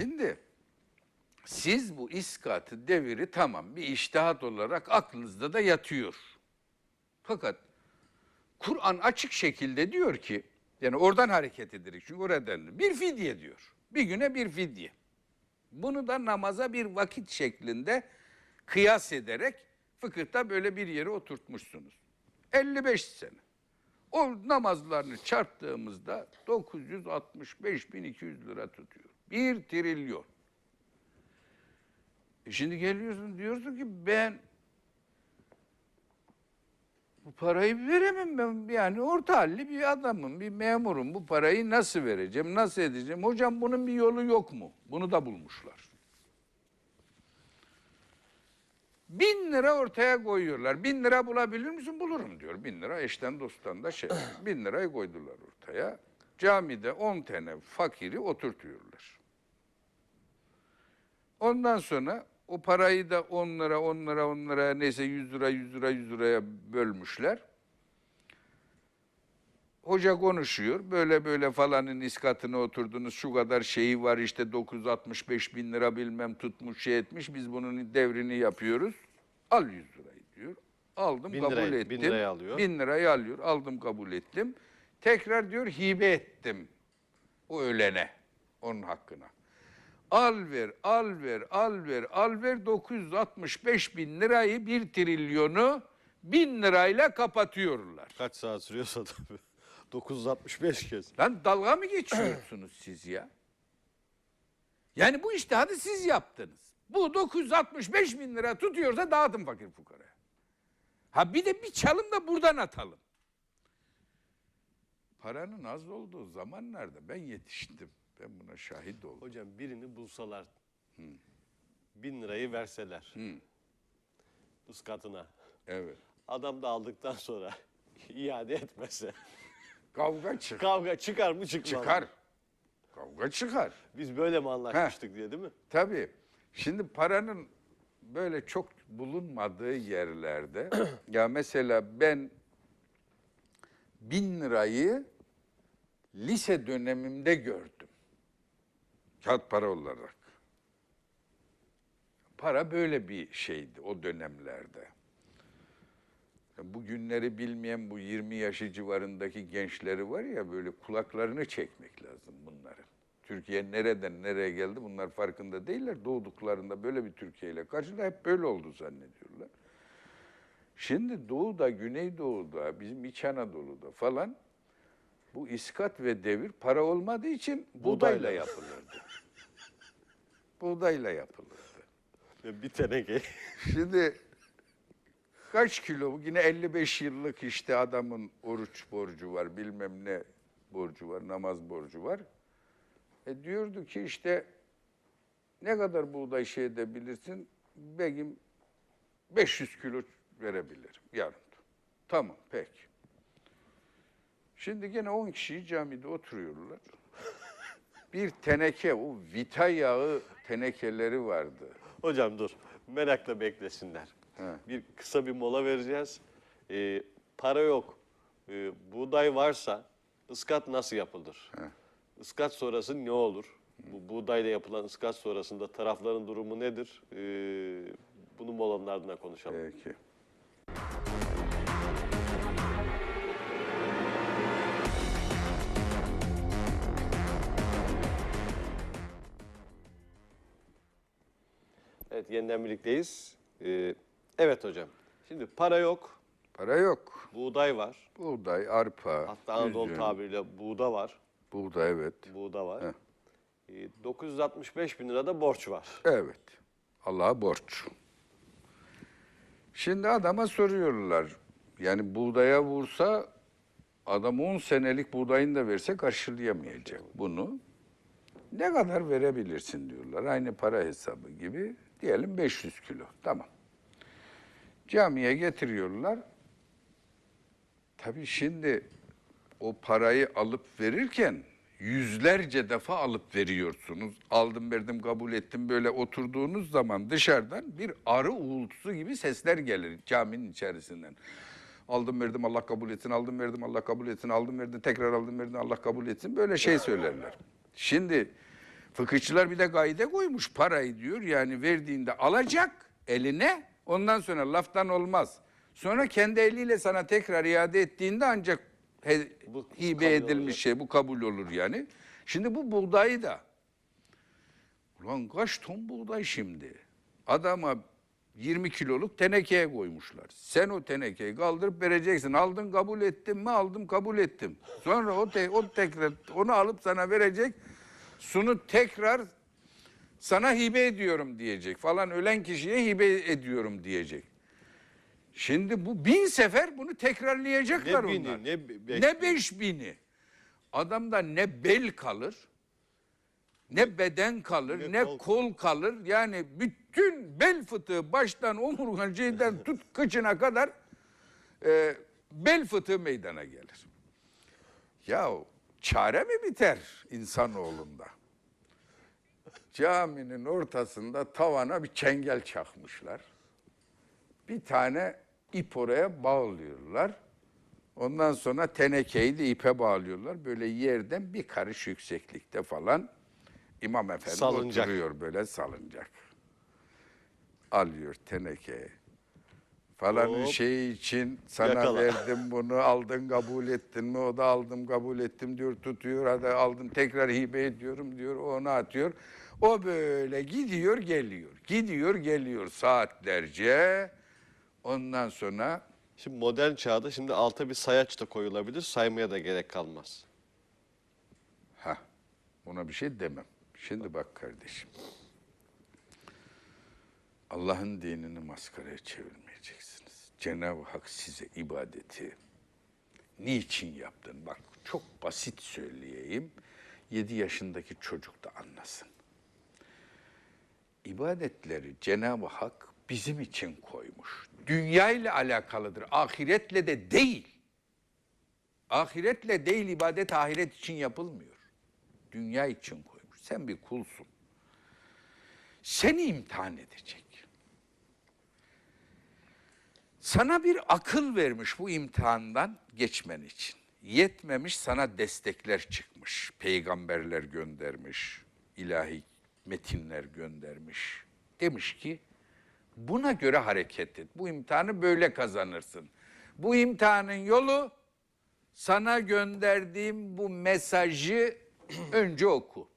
Şimdi siz bu iskatı deviri tamam bir iştihat olarak aklınızda da yatıyor. Fakat Kur'an açık şekilde diyor ki yani oradan hareket ederek çünkü oradan bir fidye diyor. Bir güne bir fidye. Bunu da namaza bir vakit şeklinde kıyas ederek fıkıhta böyle bir yere oturtmuşsunuz. 55 sene. O namazlarını çarptığımızda 965.200 lira tutuyor. Bir trilyon. E şimdi geliyorsun diyorsun ki ben bu parayı veremem ben yani orta halli bir adamım, bir memurum. Bu parayı nasıl vereceğim, nasıl edeceğim? Hocam bunun bir yolu yok mu? Bunu da bulmuşlar. Bin lira ortaya koyuyorlar. Bin lira bulabilir misin? Bulurum diyor. Bin lira eşten dosttan da şey. Bin lirayı koydular ortaya. Camide on tane fakiri oturtuyorlar. Ondan sonra o parayı da 10 lira, 10 lira, 10 lira neyse 100 lira, 100 lira, 100 liraya bölmüşler. Hoca konuşuyor. Böyle böyle falanın iskatına oturdunuz. Şu kadar şeyi var işte 965 bin lira bilmem tutmuş şey etmiş. Biz bunun devrini yapıyoruz. Al 100 lirayı diyor. Aldım Bin kabul lirayı- ettim. bin lirayı alıyor. Bin lirayı alıyor. Aldım kabul ettim. Tekrar diyor hibe ettim o ölene onun hakkına. Al ver, al ver, al ver, al ver 965 bin lirayı bir trilyonu bin lirayla kapatıyorlar. Kaç saat sürüyorsa tabii. 965 kez. Lan dalga mı geçiyorsunuz siz ya? Yani bu iştihadi siz yaptınız. Bu 965 bin lira tutuyorsa dağıtın fakir fukaraya. Ha bir de bir çalım da buradan atalım. Paranın az olduğu zamanlarda ben yetiştim. Ben buna şahit oldum. Hocam birini bulsalar, bin lirayı verseler, ıskatına. Evet. Adam da aldıktan sonra iade etmese. Kavga çıkar. Kavga çıkar mı çıkmaz? Çıkar. Kavga çıkar. Biz böyle mi anlaşmıştık diye değil mi? Tabii. Şimdi paranın böyle çok bulunmadığı yerlerde ya mesela ben bin lirayı lise dönemimde gördüm. Kağıt para olarak. Para böyle bir şeydi o dönemlerde. Bu günleri bilmeyen bu 20 yaşı civarındaki gençleri var ya böyle kulaklarını çekmek lazım bunların. Türkiye nereden nereye geldi bunlar farkında değiller. Doğduklarında böyle bir Türkiye ile karşıda hep böyle oldu zannediyorlar. Şimdi Doğu'da, Güneydoğu'da, bizim İç Anadolu'da falan bu iskat ve devir para olmadığı için buğdayla yapılırdı. Buğdayla yapılırdı. Bir teneke. Şimdi kaç kilo? Yine 55 yıllık işte adamın oruç borcu var, bilmem ne borcu var, namaz borcu var. E diyordu ki işte ne kadar buğday şey edebilirsin? Begim 500 kilo verebilirim yarın. Tamam peki. Şimdi gene 10 kişi camide oturuyorlar. Bir teneke, o vita yağı tenekeleri vardı. Hocam dur. Merakla beklesinler. He. Bir kısa bir mola vereceğiz. Ee, para yok. Ee, buğday varsa ıskat nasıl yapılır? Iskat sonrası ne olur? Bu buğdayla yapılan ıskat sonrasında tarafların durumu nedir? Ee, bunu molanın ardından konuşalım. Peki. Evet yeniden birlikteyiz. Ee, evet hocam. Şimdi para yok, Para yok. buğday var. Buğday, arpa, Hatta Anadolu üzüm, tabiriyle buğda var. buğday evet. Buğda var. Ee, 965 bin lira da borç var. Evet. Allah'a borç. Şimdi adama soruyorlar. Yani buğdaya vursa adam 10 senelik buğdayını da verse karşılayamayacak bunu. Ne kadar verebilirsin diyorlar. Aynı para hesabı gibi. Diyelim 500 kilo. Tamam. Camiye getiriyorlar. Tabii şimdi o parayı alıp verirken yüzlerce defa alıp veriyorsunuz. Aldım verdim kabul ettim böyle oturduğunuz zaman dışarıdan bir arı uğultusu gibi sesler gelir caminin içerisinden. Aldım verdim Allah kabul etsin, aldım verdim Allah kabul etsin, aldım verdim tekrar aldım verdim Allah kabul etsin böyle şey söylerler. Şimdi Fıkıhçılar bir de kaide koymuş parayı diyor. Yani verdiğinde alacak eline ondan sonra laftan olmaz. Sonra kendi eliyle sana tekrar iade ettiğinde ancak he- Bu hibe edilmiş olacak. şey bu kabul olur yani. Şimdi bu buğdayı da Ulan kaç ton buğday şimdi? Adama 20 kiloluk tenekeye koymuşlar. Sen o tenekeyi kaldırıp vereceksin. Aldın kabul ettin mi? Aldım kabul ettim. Sonra o, te, o tekrar onu alıp sana verecek. Sunu tekrar sana hibe ediyorum diyecek. Falan ölen kişiye hibe ediyorum diyecek. Şimdi bu bin sefer bunu tekrarlayacaklar Ne bini, onlar. ne be- beş ne beş bini. Adamda ne bel kalır, ne beden kalır, Ne ne, kol. kol kalır. Yani bütün bel fıtığı baştan omurgacıdan tut kıçına kadar e, bel fıtığı meydana gelir. Ya çare mi biter insanoğlunda? Caminin ortasında tavana bir çengel çakmışlar. Bir tane ip oraya bağlıyorlar. Ondan sonra tenekeyi de ipe bağlıyorlar. Böyle yerden bir karış yükseklikte falan İmam Efendi Salıncak. oturuyor böyle salıncak. Alıyor tenekeyi. Falanın Hop. şeyi için sana Yakala. verdim bunu aldın kabul ettin mi? O da aldım kabul ettim diyor tutuyor. Hadi aldım tekrar hibe ediyorum diyor. Onu atıyor. O böyle gidiyor geliyor. Gidiyor geliyor saatlerce. Ondan sonra Şimdi modern çağda şimdi alta bir sayaç da koyulabilir. Saymaya da gerek kalmaz. Ha, buna bir şey demem. Şimdi bak kardeşim. Allah'ın dinini maskaraya çevirmeyeceksiniz. Cenab-ı Hak size ibadeti niçin yaptın? Bak çok basit söyleyeyim. 7 yaşındaki çocuk da anlasın. İbadetleri Cenab-ı Hak bizim için koymuş. Dünya ile alakalıdır. Ahiretle de değil. Ahiretle değil ibadet ahiret için yapılmıyor. Dünya için koymuş. Sen bir kulsun. Seni imtihan edecek. Sana bir akıl vermiş bu imtihandan geçmen için. Yetmemiş sana destekler çıkmış. Peygamberler göndermiş. ilahi metinler göndermiş. Demiş ki buna göre hareket et. Bu imtihanı böyle kazanırsın. Bu imtihanın yolu sana gönderdiğim bu mesajı önce oku.